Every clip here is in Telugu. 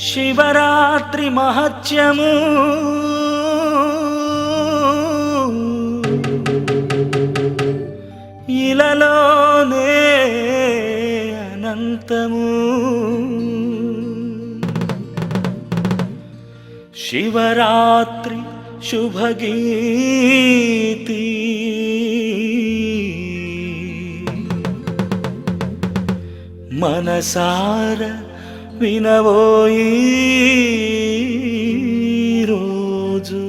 శివరాత్రి మహత్యము. ఇలలోనే అనంతము. శివరాత్రి శుభగీతి. మనసార వినవోయి రోజు.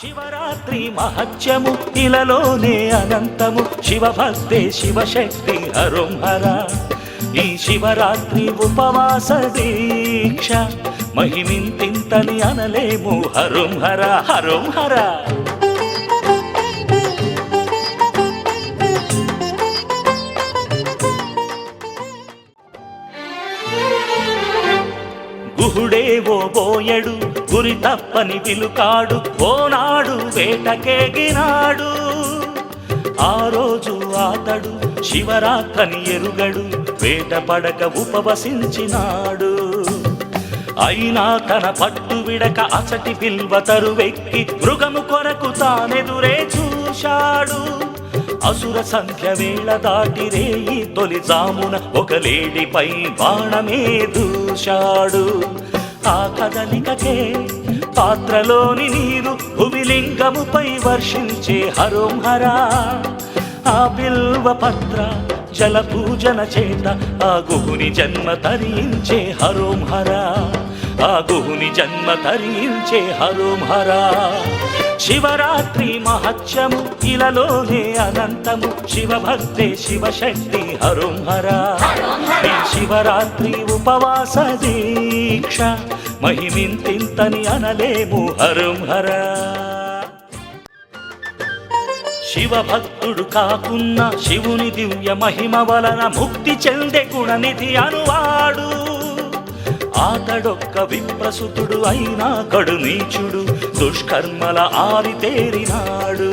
శివరాత్రి మహత్యము ఇలలోనే అనంతము. శివభక్తే శివశక్తి హరం హర. ఈ శివరాత్రి ఉపవాస దీక్ష. మహిమింతింతని అనలేము హరం హర హరం హర. గుహుడేవో బోయడు గురి తప్పని పిలుకాడు ఓనాడు వేటకేగినాడు. ఆ రోజు అతడు శివరాత్రని ఎరుగడు వేట పడక ఉపవసించినాడు. అయినా తన పట్టు విడక అసటి పిల్వ తరువెక్కి మృగము కొరకు తానెదురే చూశాడు. అసుర సంఖ్య వేళ దాటి రేయి తొలి జామున ఒక లేడిపై బాణమే దూశాడు. ఆ కదలికకే పాత్రలోని నీరు భువిలింగముపై వర్షించే హరోంహరా. ఆ బిల్వ పత్ర జల పూజన చేత ఆ గుహుని జన్మ తరించే హరోంహరా. ఆ గుహుని జన్మ తరించే హరోంహరా. శివరాత్రి మహత్యము ఇలలోనే అనంతము. శివభక్తే శివశక్తి హరోంహరా ఈ శివరాత్రి ఉపవాస దీక్ష మహిమింతింతని అనలేము హరోంహరా శివభక్తుడు కాకున్న శివుని దివ్య మహిమ వలన ముక్తి చెందే గుణనిధి అనువాడు. అతడొక్క విప్రసుతుడు అయినా కడు నీచుడు దుష్కర్మల ఆరితేరినాడు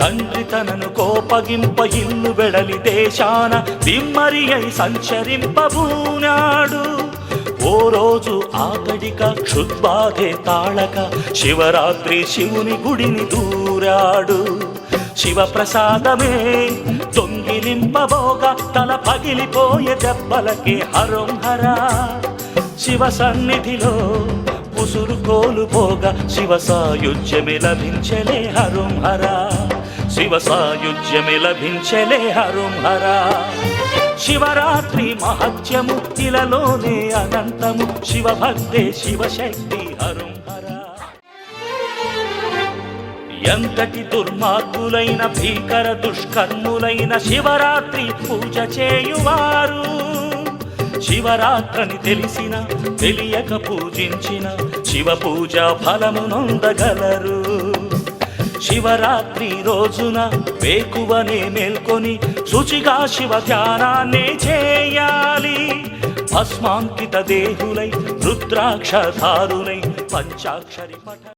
తండ్రి తనను కోపగింప ఇల్లు వెడలి దేశాన దిమ్మరి అయి సంచరింపబూనాడు. ఓ రోజు ఆకడిక క్షుద్బాధే తాళక శివరాత్రి శివుని గుడిని దూరాడు. శివప్రసాదమే ప్రేమబోగా తల పగిలిపోయే దెబ్బలకి హరం హరా శివ సన్నిధిలో ఉసురు కోలుపోగా శివ సాయుధ్యమే లభించలే హరం హరా శివ సాయుధ్యమే లభించలే హరం హరా శివరాత్రి మహత్యము ఇలలోనే అనంతము శివభక్తే శివశక్తి హరం ఎంతటి దుర్మార్గులైన భీకర దుష్కర్ములైన శివరాత్రి పూజ చేయువారు. శివరాత్రని తెలిసిన తెలియక పూజించిన శివ పూజ ఫలము నొందగలరు. శివరాత్రి రోజున వేకువనే మేల్కొని శుచిగా శివ ధ్యానాన్నే చేయాలి. భస్మాంకిత దేహులై రుద్రాక్షధారులై పంచాక్షరి పఠ